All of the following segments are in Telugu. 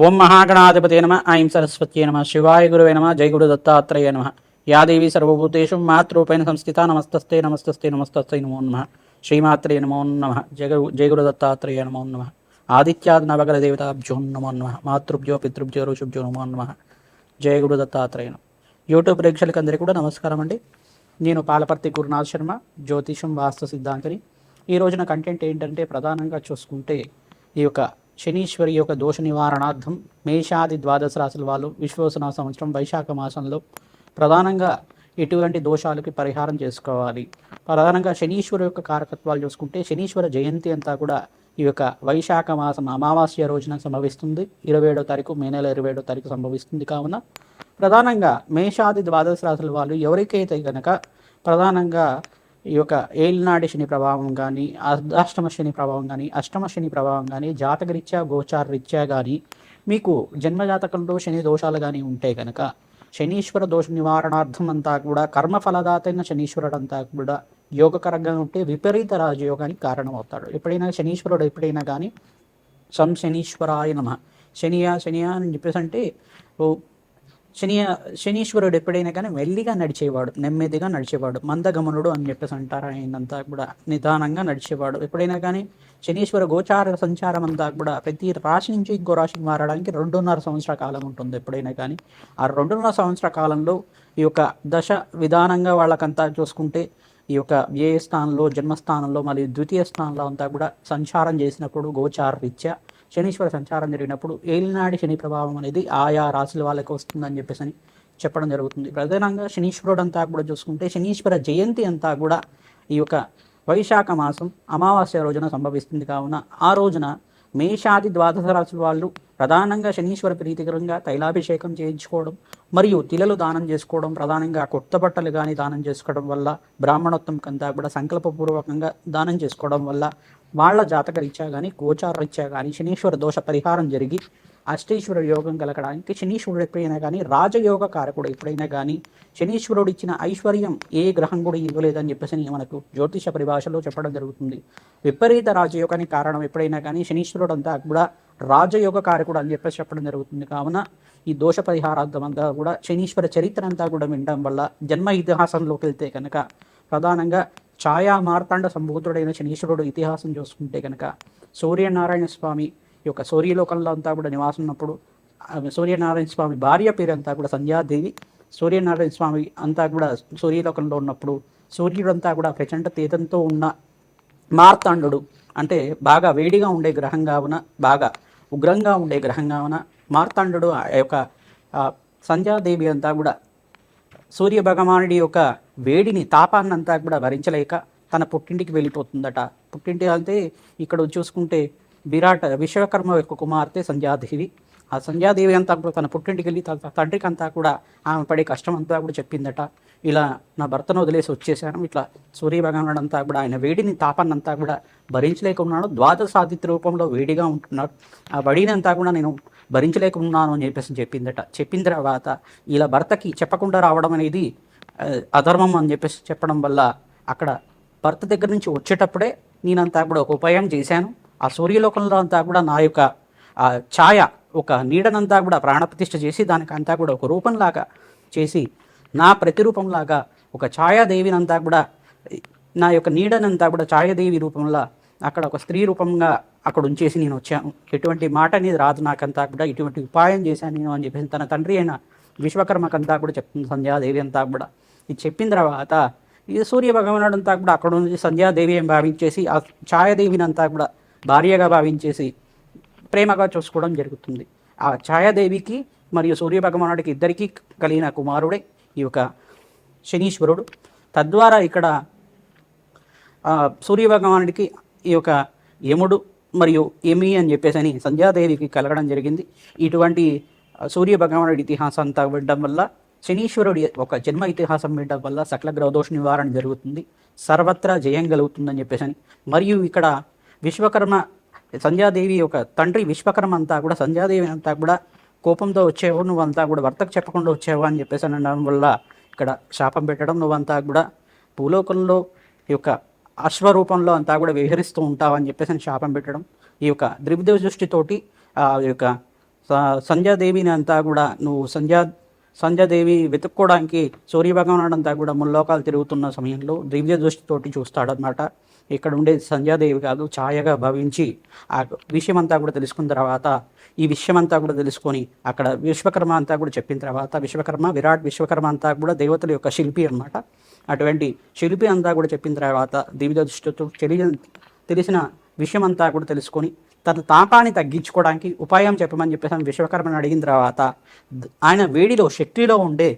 ఓం మహాగణాధిపతే నమ ఐం సరస్వత్యే నమ శివాయ గురువే నమ జై గురు దత్తాత్రేయ నమ. యాదేవి సర్వభూతేషు మాతృపైన సంస్థిత నమస్తస్తే నమస్తస్తే నమస్తస్తే నమో నమ. శ్రీమాత్రే నమో నమ జగ జై దత్తాత్రేయ నమో నమ. ఆదిత్యాద్ నవగల దేవతాభ్యో నమో నమ మాతృభ్యో పితృభ్యో ఋషుభ్యో నమో నమ. జయగురు దత్తాత్రేయ నమ. యూట్యూబ్ ప్రేక్షకులందరికీ కూడా నమస్కారం అండి. నేను పాలపర్తి గురునాథ్ శర్మ జ్యోతిషం వాస్తు సిద్ధాంతిని. ఈ రోజున కంటెంట్ ఏంటంటే ప్రధానంగా చూసుకుంటే ఈ యొక్క శనీశ్వరి యొక్క దోష నివారణార్థం మేషాది ద్వాదశ రాశుల వాళ్ళు విశ్వసన సంవత్సరం వైశాఖ మాసంలో ప్రధానంగా ఎటువంటి దోషాలకి పరిహారం చేసుకోవాలి. ప్రధానంగా శనీశ్వరు యొక్క కారకత్వాలు చూసుకుంటే శనీశ్వర జయంతి అంతా కూడా ఈ యొక్క వైశాఖ మాసం అమావాస్య రోజున సంభవిస్తుంది. ఇరవై ఏడో తారీఖు మే నెల ఇరవై ఏడో తారీఖు సంభవిస్తుంది కావున. ప్రధానంగా మేషాది ద్వాదశ రాశుల వాళ్ళు ఎవరికైతే కనుక ప్రధానంగా ఈ యొక్క ఏలినాడి శని ప్రభావం కానీ అర్ధాష్టమ శని ప్రభావం కానీ అష్టమ శని ప్రభావం కానీ జాతకరీత్యా గోచార రీత్యా కానీ మీకు జన్మజాతకంలో శని దోషాలు కానీ ఉంటే కనుక శనీశ్వర దోష నివారణార్థం అంతా కూడా కర్మఫలదాతైన శనీశ్వరుడు అంతా కూడా యోగకరంగా ఉంటే విపరీత రాజయోగానికి కారణమవుతాడు. ఎప్పుడైనా శనీశ్వరుడు ఎప్పుడైనా కానీ సం శనీశ్వరాయ నమ శనియా శనియా అని చెప్పేసి అంటే శని శనీశ్వరుడు ఎప్పుడైనా కానీ మెల్లిగా నడిచేవాడు నెమ్మదిగా నడిచేవాడు మందగమనుడు అని చెప్పేసి అంటారు ఆయనంతా కూడా. నిదానంగా నడిచేవాడు. ఎప్పుడైనా కానీ శనీశ్వర గోచార సంచారం అంతా కూడా ప్రతి రాశి నుంచి ఇంకో రాశికి మారడానికి రెండున్నర సంవత్సర కాలం ఉంటుంది ఎప్పుడైనా కానీ. ఆ రెండున్నర సంవత్సర కాలంలో ఈ యొక్క దశ విధానంగా వాళ్ళకంతా చూసుకుంటే ఈ యొక్క వ్యయ స్థానంలో జన్మస్థానంలో మరియు ద్వితీయ స్థానంలో అంతా కూడా సంచారం చేసినప్పుడు గోచార రీత్యా శనీశ్వర సంచారం జరిగినప్పుడు ఏలినాడి శని ప్రభావం అనేది ఆయా రాశుల వాళ్ళకి వస్తుందని చెప్పేసి అని చెప్పడం జరుగుతుంది. ప్రధానంగా శనీశ్వరుడు అంతా కూడా చూసుకుంటే శనీశ్వర జయంతి అంతా కూడా ఈ యొక్క వైశాఖ మాసం అమావాస్య రోజున సంభవిస్తుంది కావున ఆ రోజున మేషాది ద్వాదశ రాశుల వాళ్ళు ప్రధానంగా శనీశ్వర ప్రీతికరంగా తైలాభిషేకం చేయించుకోవడం మరియు తిలలు దానం చేసుకోవడం ప్రధానంగా కొత్త బట్టలు కానీ దానం చేసుకోవడం వల్ల బ్రాహ్మణోత్తం కంతా కూడా సంకల్పపూర్వకంగా దానం చేసుకోవడం వల్ల వాళ్ళ జాతక రీత్యా కానీ గోచార రీత్యా కానీ శనీశ్వర దోష పరిహారం జరిగి అష్టేశ్వర యోగం కలగడానికి శనీశ్వరుడు ఎప్పుడైనా కానీ రాజయోగ కారకుడు ఎప్పుడైనా కానీ శనీశ్వరుడు ఇచ్చిన ఐశ్వర్యం ఏ గ్రహం కూడా ఇవ్వలేదని చెప్పేసి మనకు జ్యోతిష పరిభాషలో చెప్పడం జరుగుతుంది. విపరీత రాజయోగానికి కారణం ఎప్పుడైనా కానీ శనీశ్వరుడు అంతా కూడా రాజయోగ కారకుడు అని చెప్పేసి చెప్పడం జరుగుతుంది. కావున ఈ దోష పరిహారార్థం అంతా కూడా శనీశ్వర చరిత్ర అంతా కూడా వినడం వల్ల జన్మ ఇతిహాసంలోకి వెళ్తే కనుక ప్రధానంగా ఛాయా మార్తాండ సంభూతుడైన శనీశ్వరుడు ఇతిహాసం చూసుకుంటే కనుక సూర్యనారాయణ స్వామి యొక్క సూర్యలోకంలో అంతా కూడా నివాసం ఉన్నప్పుడు సూర్యనారాయణ స్వామి భార్య పేరు అంతా కూడా సంధ్యాదేవి. సూర్యనారాయణ స్వామి అంతా కూడా సూర్యలోకంలో ఉన్నప్పుడు సూర్యుడంతా కూడా ప్రచండ తీతంతో ఉన్న మార్తాండు అంటే బాగా వేడిగా ఉండే గ్రహం కావున బాగా ఉగ్రంగా ఉండే గ్రహం కావున మార్తాండు ఆ యొక్క సంధ్యాదేవి అంతా కూడా సూర్య భగవానుడి యొక్క వేడిని తాపాన్నంతా కూడా భరించలేక తన పుట్టింటికి వెళ్ళిపోతుందట. పుట్టింటి అంటే ఇక్కడ చూసుకుంటే విరాట్ విశ్వకర్మ యొక్క కుమార్తె సంధ్యాదేవి. ఆ సంధ్యాదేవి అంతా కూడా తన పుట్టింటికి వెళ్ళి తన తండ్రికి అంతా కూడా ఆమె పడే కష్టం అంతా కూడా చెప్పిందట. ఇలా నా భర్తను వదిలేసి వచ్చేసాను. ఇట్లా సూర్యభగవానుడు అంతా కూడా ఆయన వేడిని తాపాన్నంతా కూడా భరించలేక ఉన్నాడు. రూపంలో వేడిగా ఉంటున్నాడు. ఆ వడినంతా కూడా నేను భరించలేక ఉన్నాను అని చెప్పేసి చెప్పిందట. చెప్పిన తర్వాత ఇలా భర్తకి చెప్పకుండా రావడం అనేది అధర్మం అని చెప్పేసి చెప్పడం వల్ల అక్కడ భర్త దగ్గర నుంచి వచ్చేటప్పుడే నేనంతా కూడా ఒక ఉపాయం చేశాను. ఆ సూర్యలోకంలో అంతా కూడా నా యొక్క ఛాయ ఒక నీడనంతా కూడా ప్రాణప్రతిష్ఠ చేసి దానికి అంతా కూడా ఒక రూపంలాగా చేసి నా ప్రతిరూపంలాగా ఒక ఛాయాదేవినంతా కూడా నా యొక్క నీడనంతా కూడా ఛాయాదేవి రూపంలో అక్కడ ఒక స్త్రీ రూపంగా అక్కడ ఉంచేసి నేను వచ్చాను. ఎటువంటి మాట అనేది రాదు నాకంతా కూడా. ఇటువంటి ఉపాయం చేశాను నేను అని చెప్పేసి తన తండ్రి అయిన విశ్వకర్మకంతా కూడా చెప్తుంది సంధ్యాదేవి అంతా కూడా. ఇది చెప్పిన తర్వాత ఈ సూర్య భగవానుడు అంతా కూడా అక్కడ నుంచి సంధ్యాదేవి అని భావించేసి ఆ ఛాయాదేవిని అంతా కూడా భార్యగా భావించేసి ప్రేమగా చూసుకోవడం జరుగుతుంది. ఆ ఛాయాదేవికి మరియు సూర్య భగవానుడికి ఇద్దరికీ కలిగిన కుమారుడే ఈ యొక్క శనీశ్వరుడు. తద్వారా ఇక్కడ సూర్య భగవానుడికి ఈ యొక్క యముడు మరియు ఎమి అని చెప్పేసి అని సంధ్యాదేవికి కలగడం జరిగింది. ఇటువంటి సూర్య భగవానుడి ఇతిహాసం అంతా వినడం వల్ల శనీశ్వరుడి ఒక జన్మ ఇతిహాసం వినడం వల్ల సకల గ్రహదోష నివారణ జరుగుతుంది. సర్వత్రా జయం కలుగుతుందని చెప్పేసి అని. మరియు ఇక్కడ విశ్వకర్మ సంధ్యాదేవి యొక్క తండ్రి విశ్వకర్మ అంతా కూడా సంధ్యాదేవి అంతా కూడా కోపంతో వచ్చేవు నువ్వంతా కూడా భర్తకు చెప్పకుండా వచ్చేవా అని చెప్పేసి అనడం వల్ల ఇక్కడ శాపం పెట్టడం నువ్వంతా కూడా భూలోకంలో ఈ యొక్క అశ్వరూపంలో అంతా కూడా విహరిస్తూ ఉంటావని చెప్పేసి అని శాపం పెట్టడం. ఈ యొక్క ద్రివిదేవ దృష్టితోటి ఆ యొక్క సంధ్యాదేవిని అంతా కూడా నువ్వు సంధ్యా సంధ్యాదేవి వెతుక్కోవడానికి సూర్యభగవాన్ అంతా కూడా ముల్లోకాలు తిరుగుతున్న సమయంలో దివ్య దృష్టితోటి చూస్తాడనమాట ఇక్కడ ఉండే సంధ్యాదేవి కాదు ఛాయగా భావించి ఆ విషయమంతా కూడా తెలుసుకున్న తర్వాత ఈ విషయం అంతా కూడా తెలుసుకొని అక్కడ విశ్వకర్మ అంతా కూడా చెప్పిన తర్వాత విశ్వకర్మ విరాట్ విశ్వకర్మ అంతా కూడా దేవతల యొక్క శిల్పి అన్నమాట. అటువంటి శిల్పి అంతా కూడా చెప్పిన తర్వాత దివ్య దృష్టితో తెలియ తెలిసిన విషయం అంతా కూడా తెలుసుకొని తన తాపాన్ని తగ్గించుకోవడానికి ఉపాయం చెప్పమని చెప్పేసి విశ్వకర్మను అడిగిన తర్వాత ఆయన వేడిలో శక్తిలో ఉండే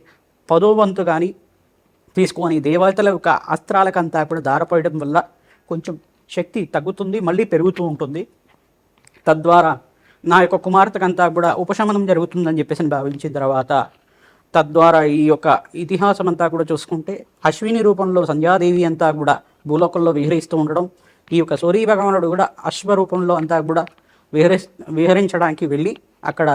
పదో వంతు కానీ తీసుకొని దేవతల యొక్క అస్త్రాలకంతా కూడా దారపోయడం వల్ల కొంచెం శక్తి తగ్గుతుంది మళ్ళీ పెరుగుతూ ఉంటుంది. తద్వారా నా యొక్క కుమార్తెకంతా కూడా ఉపశమనం జరుగుతుందని చెప్పేసి భావించిన తర్వాత తద్వారా ఈ యొక్క ఇతిహాసం అంతా కూడా చూసుకుంటే అశ్విని రూపంలో సంధ్యాదేవి అంతా కూడా భూలోకంలో విహరిస్తూ ఉండడం ఈ యొక్క సూర్య భగవానుడు కూడా అశ్వరూపంలో అంతా కూడా విహరి విహరించడానికి వెళ్ళి అక్కడ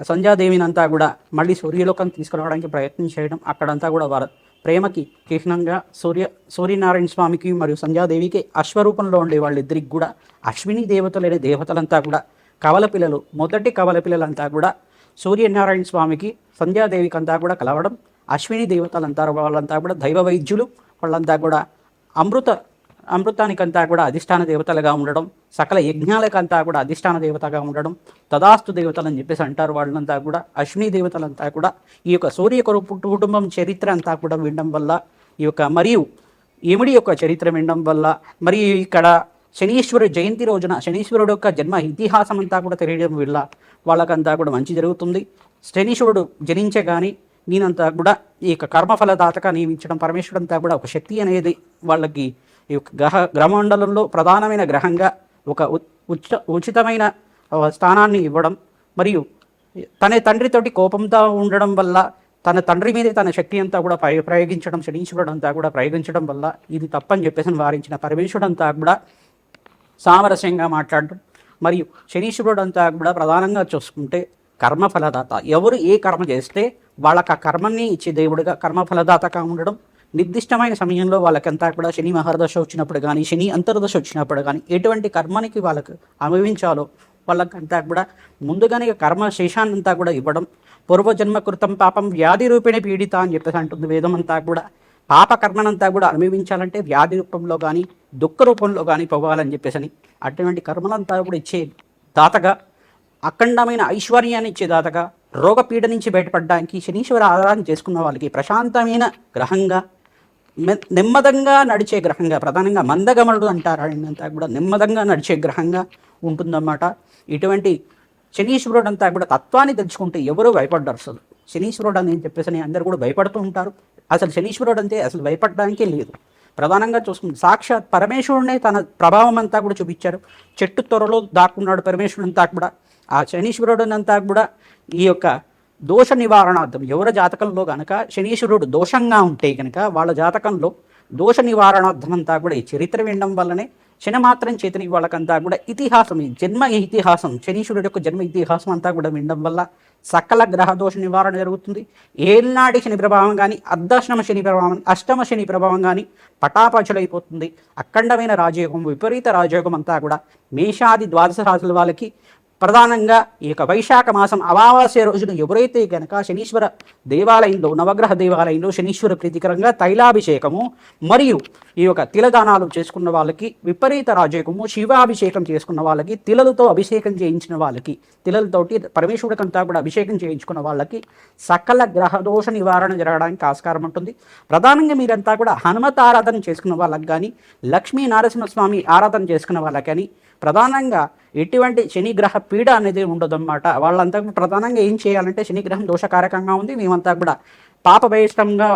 సంధ్యాదేవిని అంతా కూడా మళ్ళీ సూర్యలోకం తీసుకురావడానికి ప్రయత్నం చేయడం అక్కడంతా కూడా వారు ప్రేమకి చిహ్నంగా సూర్య సూర్యనారాయణ స్వామికి మరియు సంధ్యాదేవికి అశ్వరూపంలో ఉండే వాళ్ళిద్దరికి కూడా అశ్విని దేవతలైన దేవతలంతా కూడా కవల పిల్లలు మొదటి కవల పిల్లలంతా కూడా సూర్యనారాయణ స్వామికి సంధ్యాదేవికి అంతా కూడా కలవడం అశ్విని దేవతలంతా వాళ్ళంతా కూడా దైవ వైద్యులు వాళ్ళంతా కూడా అమృత అమృతానికంతా కూడా అధిష్టాన దేవతలుగా ఉండడం సకల యజ్ఞాలకంతా కూడా అధిష్టాన దేవతగా ఉండడం తదాస్తు దేవతలు అని చెప్పేసి అంటారు వాళ్ళంతా కూడా అశ్విని దేవతలంతా కూడా ఈ యొక్క సూర్య కుటుంబం చరిత్ర అంతా కూడా వినడం వల్ల ఈ యొక్క మరియు యముడి యొక్క చరిత్ర వినడం వల్ల మరి ఇక్కడ శనీశ్వరుడు జయంతి రోజున శనీశ్వరుడు యొక్క జన్మ ఇతిహాసం అంతా కూడా తెలియడం వల్ల వాళ్ళకంతా కూడా మంచి జరుగుతుంది. శనీశ్వరుడు జనించే కానీ నేనంతా కూడా ఈ యొక్క కర్మఫలదాతగా నియమించడం పరమేశ్వరుడు అంతా కూడా ఒక శక్తి అనేది వాళ్ళకి ఈ యొక్క గ్రహ గ్రహమండలంలో ప్రధానమైన గ్రహంగా ఒక ఉ- ఉచిత ఉచితమైన స్థానాన్ని ఇవ్వడం మరియు తన తండ్రితోటి కోపంతో ఉండడం వల్ల తన తండ్రి మీద తన శక్తి అంతా కూడా ప్రయ- ప్రయోగించడం శనీశ్వరుడు అంతా కూడా ప్రయోగించడం వల్ల ఇది తప్పని చెప్పేసి వారించిన పరమేశ్వరుడు అంతా కూడా సామరస్యంగా మాట్లాడడం మరియు శనీశ్వరుడు అంతా కూడా ప్రధానంగా చూసుకుంటే కర్మఫలదాత ఎవరు ఏ కర్మ చేస్తే వాళ్ళకి ఆ కర్మని ఇచ్చే దేవుడిగా కర్మఫలదాతగా ఉండడం నిర్దిష్టమైన సమయంలో వాళ్ళకంతా కూడా శని మహర్దశ వచ్చినప్పుడు కానీ శని అంతర్దశ వచ్చినప్పుడు కానీ ఎటువంటి కర్మనికి వాళ్ళకు అనుభవించాలో వాళ్ళకంతా కూడా ముందుగానే కర్మ శేషాన్నంతా కూడా ఇవ్వడం పూర్వజన్మ కృతం పాపం వ్యాధి రూపేణ పీడిత అని చెప్పేసి అంటుంది వేదం అంతా కూడా. పాప కర్మనంతా కూడా అనుభవించాలంటే వ్యాధి రూపంలో కానీ దుఃఖ రూపంలో కానీ పోవాలని చెప్పేసి అని అటువంటి కర్మలంతా కూడా ఇచ్చే దాతగా అఖండమైన ఐశ్వర్యాన్ని ఇచ్చే దాతగా రోగపీడ నుంచి బయటపడడానికి శనీశ్వర ఆరాధన చేసుకున్న వాళ్ళకి ప్రశాంతమైన గ్రహంగా నెమ్మదంగా నడిచే గ్రహంగా ప్రధానంగా మందగమనుడు అంటారు ఆయనంతా కూడా నెమ్మదంగా నడిచే గ్రహంగా ఉంటుందన్నమాట. ఇటువంటి శనీశ్వరుడు అంతా కూడా తత్వాన్ని తెచ్చుకుంటే ఎవరూ భయపడ్డారు అసలు. శనీశ్వరుడు అని చెప్పేసి అని అందరూ కూడా భయపడుతూ ఉంటారు. అసలు శనీశ్వరుడు అంతే అసలు భయపడడానికే లేదు. ప్రధానంగా చూసుకుంటే సాక్షాత్ పరమేశ్వరుడే తన ప్రభావం అంతా కూడా చూపించారు. చెట్టు త్వరలో దాక్కున్నాడు పరమేశ్వరుడు అంతా కూడా. ఆ శనీశ్వరుడు అంతా కూడా ఈ యొక్క దోష నివారణార్థం ఎవరి జాతకంలో కనుక శనీశ్వరుడు దోషంగా ఉంటే కనుక వాళ్ళ జాతకంలో దోష నివారణార్థం అంతా కూడా ఈ చరిత్ర వినడం వల్లనే శనిమాత్రం చేతని వాళ్ళకంతా కూడా ఇతిహాసం ఈ జన్మ ఇతిహాసం శనీశ్వరుడు యొక్క జన్మ ఇతిహాసం అంతా కూడా వినడం వల్ల సకల గ్రహ దోష నివారణ జరుగుతుంది. ఏనాటి శని ప్రభావం కానీ అర్ధాశ్రమ శని ప్రభావం అష్టమ శని ప్రభావం కానీ పటాపచలైపోతుంది. అఖండమైన రాజయోగం విపరీత రాజయోగం అంతా కూడా మేషాది ద్వాదశ రాశుల వాళ్ళకి ప్రధానంగా ఈ యొక్క వైశాఖ మాసం అమావాస్య రోజున ఎవరైతే కనుక శనీశ్వర దేవాలయంలో నవగ్రహ దేవాలయంలో శనీశ్వర ప్రీతికరంగా తైలాభిషేకము మరియు ఈ యొక్క తిలదానాలు చేసుకున్న వాళ్ళకి విపరీత రాజయోగము శివాభిషేకం చేసుకున్న వాళ్ళకి తిలలతో అభిషేకం చేయించిన వాళ్ళకి తిలలతోటి పరమేశ్వరుడికంతా కూడా అభిషేకం చేయించుకున్న వాళ్ళకి సకల గ్రహదోష నివారణ జరగడానికి ఆస్కారం ఉంటుంది. ప్రధానంగా మీరంతా కూడా హనుమత్ ఆరాధన చేసుకున్న వాళ్ళకి కానీ లక్ష్మీ నరసింహస్వామి ఆరాధన చేసుకున్న వాళ్ళకి కానీ ప్రధానంగా ఎటువంటి శనిగ్రహ పీడ అనేది ఉండదన్నమాట. వాళ్ళంతా కూడా ప్రధానంగా ఏం చేయాలంటే శనిగ్రహం దోషకారకంగా ఉంది. మేమంతా కూడా పాప బహిష్టంగా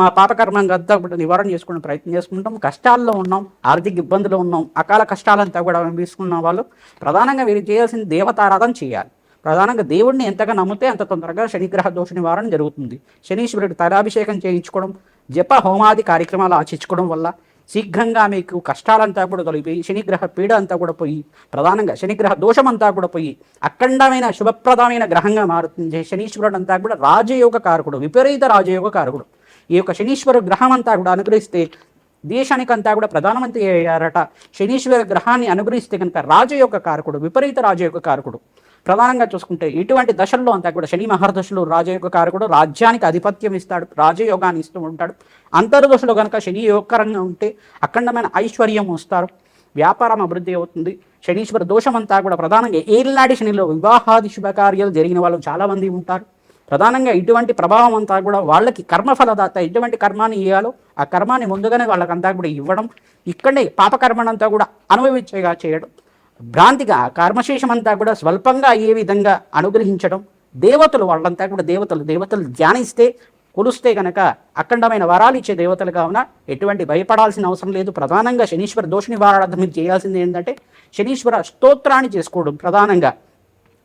మా పాపకర్మంగా అంతా కూడా నివారణ చేసుకునే ప్రయత్నం చేసుకుంటాం. కష్టాల్లో ఉన్నాం ఆర్థిక ఇబ్బందులు ఉన్నాం అకాల కష్టాలంతా కూడా తీసుకున్న వాళ్ళు ప్రధానంగా వీరు చేయాల్సిన దేవతారాధన చేయాలి. ప్రధానంగా దేవుడిని ఎంతగా నమ్మితే అంత తొందరగా శనిగ్రహ దోష నివారణ జరుగుతుంది. శనీశ్వరుడు తలాభిషేకం చేయించుకోవడం జప హోమాది కార్యక్రమాలు ఆచరించుకోవడం వల్ల శీఘ్రంగా మీకు కష్టాలంతా కూడా తొలగిపోయి శనిగ్రహ పీడ అంతా కూడా పోయి ప్రధానంగా శనిగ్రహ దోషం అంతా కూడా పోయి అఖండమైన శుభప్రదమైన గ్రహంగా మారుతుంది శనీశ్వరుడు అంతా కూడా రాజయోగ కారకుడు విపరీత రాజయోగ కారకుడు. ఈ యొక్క శనీశ్వర గ్రహం అంతా కూడా అనుగ్రహిస్తే దేశానికంతా కూడా ప్రధానమంత్రి అయ్యారట. శనీశ్వర గ్రహాన్ని అనుగ్రహిస్తే కనుక రాజయోగ కారకుడు విపరీత రాజయోగ కారకుడు. ప్రధానంగా చూసుకుంటే ఇటువంటి దశల్లో అంతా కూడా శని మహర్దశలు రాజయోగ కారకుడు రాజ్యానికి ఆధిపత్యం ఇస్తాడు రాజయోగాన్ని ఇస్తూ ఉంటాడు. అంతర్దశలో కనుక శని యోగకరంగా ఉంటే అఖండమైన ఐశ్వర్యం వస్తారు. వ్యాపారం అభివృద్ధి అవుతుంది. శనీశ్వర దోషం అంతా కూడా ప్రధానంగా ఏళ్ళనాటి శనిలో వివాహాది శుభకార్యాలు జరిగిన వాళ్ళు చాలామంది ఉంటారు. ప్రధానంగా ఇటువంటి ప్రభావం అంతా కూడా వాళ్ళకి కర్మఫలదాత ఎటువంటి కర్మాన్ని ఇవ్వాలో ఆ కర్మాన్ని ముందుగానే వాళ్ళకంతా కూడా ఇవ్వడం ఇక్కడే పాపకర్మనంతా కూడా అనుభవించేగా చేయడం భ్రాంతిగా కర్మశేషం అంతా కూడా స్వల్పంగా అయ్యే విధంగా అనుగ్రహించడం దేవతలు వాళ్ళంతా కూడా దేవతలు దేవతలు ధ్యానిస్తే కొలుస్తే గనక అఖండమైన వరాలు ఇచ్చే దేవతలు కావున ఎటువంటి భయపడాల్సిన అవసరం లేదు. ప్రధానంగా శనీశ్వర దోష నివారణార్థం మీరు చేయాల్సింది ఏంటంటే శనీశ్వర స్తోత్రాన్ని చేసుకోవడం ప్రధానంగా.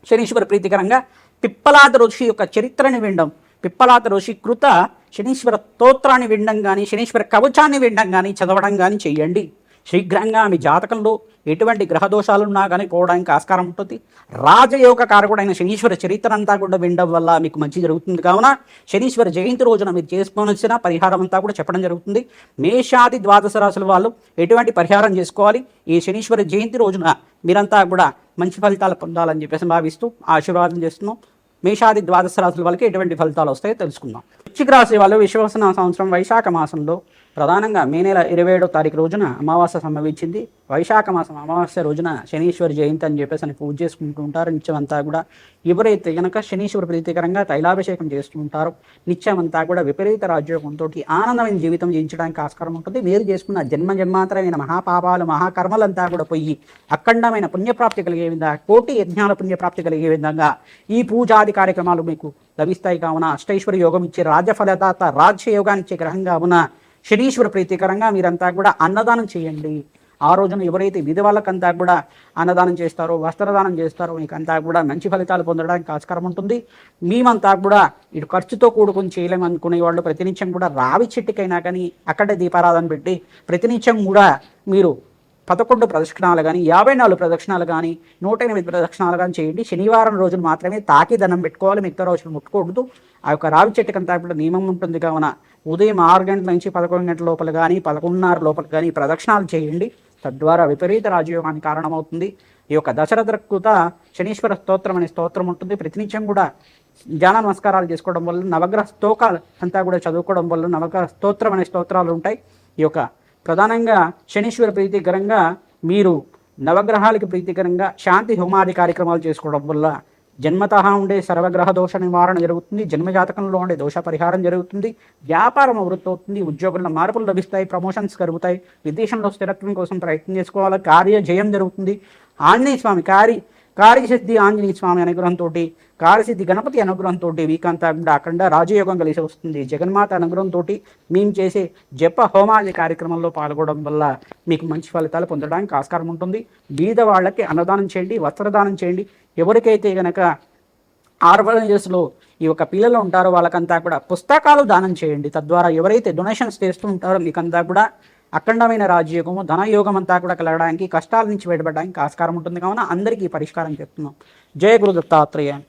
శనీశ్వర ప్రీతికరంగా పిప్పలాద ఋషి యొక్క చరిత్రని వినడం పిప్పలాద ఋషి కృత శనీశ్వర స్తోత్రాన్ని వినడం కానీ శనీశ్వర కవచాన్ని వినడం కానీ చదవడం కానీ చెయ్యండి శీఘ్రంగా మీ జాతకంలో ఎటువంటి గ్రహదోషాలున్నా కానీ పోవడానికి ఆస్కారం ఉంటుంది. రాజయోగ కారకుడైన శనీశ్వర చరిత్ర అంతా కూడా వినడం వల్ల మీకు మంచి జరుగుతుంది. కావున శనీశ్వర జయంతి రోజున మీరు చేసుకోవాల్సిన పరిహారం అంతా కూడా చెప్పడం జరుగుతుంది. మేషాది ద్వాదశ రాశుల వాళ్ళు ఎటువంటి పరిహారం చేసుకోవాలి? ఈ శనీశ్వర జయంతి రోజున మీరంతా కూడా మంచి ఫలితాలు పొందాలని చెప్పేసి భావిస్తూ ఆశీర్వాదం చేస్తున్నాం. మేషాది ద్వాదశ రాశుల వాళ్ళకి ఎటువంటి ఫలితాలు వస్తాయో తెలుసుకుందాం. వృశ్చిక రాశి వాళ్ళు విశ్వసన సంవత్సరం వైశాఖ మాసంలో ప్రధానంగా మే నెల ఇరవై ఏడో తారీఖు రోజున అమావాస్య సంభవించింది. వైశాఖ మాసం అమావాస్య రోజున శనీశ్వర జయంతి అని చెప్పేసి అని పూజ చేసుకుంటూ ఉంటారు. నిత్యం అంతా కూడా ఎవరైతే కనుక శనీశ్వర ప్రీతికరంగా తైలాభిషేకం చేస్తూ నిత్యమంతా నిత్యం అంతా కూడా విపరీత రాజ్యోగంతో ఆనందమైన జీవితం జీవించడానికి ఆస్కారం ఉంటుంది. మీరు చేసుకున్న జన్మ జన్మాంతరమైన మహాపాపాలు మహాకర్మలంతా కూడా పోయి అఖండమైన పుణ్యప్రాప్తి కలిగే విధంగా కోటి యజ్ఞాల పుణ్యప్రాప్తి కలిగే విధంగా ఈ పూజాది కార్యక్రమాలు మీకు లభిస్తాయి. కావున అష్టైశ్వర యోగం ఇచ్చే రాజ్యఫలదాత రాజ్యయోగాన్ని ఇచ్చే గ్రహంగా ఉన్న శనీశ్వర ప్రీతికరంగా మీరంతా కూడా అన్నదానం చేయండి. ఆ రోజున ఎవరైతే విధి వాళ్ళకంతా కూడా అన్నదానం చేస్తారో వస్త్రదానం చేస్తారో మీకంతా కూడా మంచి ఫలితాలు పొందడానికి ఆస్కారం ఉంటుంది. మేమంతా కూడా ఇటు ఖర్చుతో కూడుకొని చేయలేము అనుకునే వాళ్ళు ప్రతినిత్యం కూడా రావి చెట్టుకైనా కానీ అక్కడే దీపారాధన పెట్టి ప్రతినిత్యం కూడా మీరు పదకొండు ప్రదక్షిణాలు కానీ యాభై నాలుగు ప్రదక్షిణాలు కానీ నూట ఎనిమిది ప్రదక్షిణాలు కానీ చేయండి. శనివారం రోజున మాత్రమే తాకి దండం పెట్టుకోవాలి. మిగతా రోజులు ముట్టుకోకూడదు. ఆ యొక్క రావి చెట్టుకంతా కూడా నియమం ఉంటుంది కావున ఉదయం ఆరు గంటల నుంచి పదకొండు గంటల లోపల కానీ పదకొండున్నర లోపల కానీ ప్రదక్షిణాలు చేయండి. తద్వారా విపరీత రాజయోగానికి కారణమవుతుంది. ఈ యొక్క దశరథ కృత శనీశ్వర స్తోత్రం అనే స్తోత్రం ఉంటుంది. ప్రతినిత్యం కూడా ధ్యాన నమస్కారాలు చేసుకోవడం వల్ల నవగ్రహ స్తోకాలు అంతా కూడా చదువుకోవడం వల్ల నవగ్రహ స్తోత్రం అనే స్తోత్రాలు ఉంటాయి. ఈ యొక్క ప్రధానంగా శనీశ్వర ప్రీతికరంగా మీరు నవగ్రహాలకి ప్రీతికరంగా శాంతి హోమాది కార్యక్రమాలు చేసుకోవడం వల్ల జన్మతః ఉండే సర్వగ్రహ దోష నివారణ జరుగుతుంది జన్మజాతకంలో ఉండే దోష పరిహారం జరుగుతుంది వ్యాపారం అభివృద్ధి అవుతుంది ఉద్యోగుల్లో మార్పులు లభిస్తాయి ప్రమోషన్స్ కలుగుతాయి విదేశంలో స్థిరత్వం కోసం ప్రయత్నం చేసుకోవాలి కార్య జయం జరుగుతుంది. ఆంజనేయ స్వామి కారి కార్యసిద్ధి ఆంజనేయ స్వామి అనుగ్రహంతో కారసిద్ధి గణపతి అనుగ్రహంతో వీకంతా కూడా అఖండ రాజయోగం కలిసి వస్తుంది. జగన్మాత అనుగ్రహంతో మేము చేసే జప హోమాది కార్యక్రమంలో పాల్గొనడం వల్ల మీకు మంచి ఫలితాలు పొందడానికి ఆస్కారం ఉంటుంది. బీద వాళ్ళకి అన్నదానం చేయండి వస్త్రదానం చేయండి. ఎవరికైతే గనక ఆర్ఫనేజెస్లో ఈ యొక్క పిల్లలు ఉంటారో వాళ్ళకంతా కూడా పుస్తకాలు దానం చేయండి. తద్వారా ఎవరైతే డొనేషన్స్ చేస్తూ ఉంటారో మీకంతా కూడా అఖండమైన రాజయోగము ధనయోగం అంతా కూడా కలగడానికి కష్టాల నుంచి బయటపడడానికి ఆస్కారం ఉంటుంది. కావున అందరికీ పరిష్కారం చెప్తున్నాం. జయ గురు దత్తాత్రేయ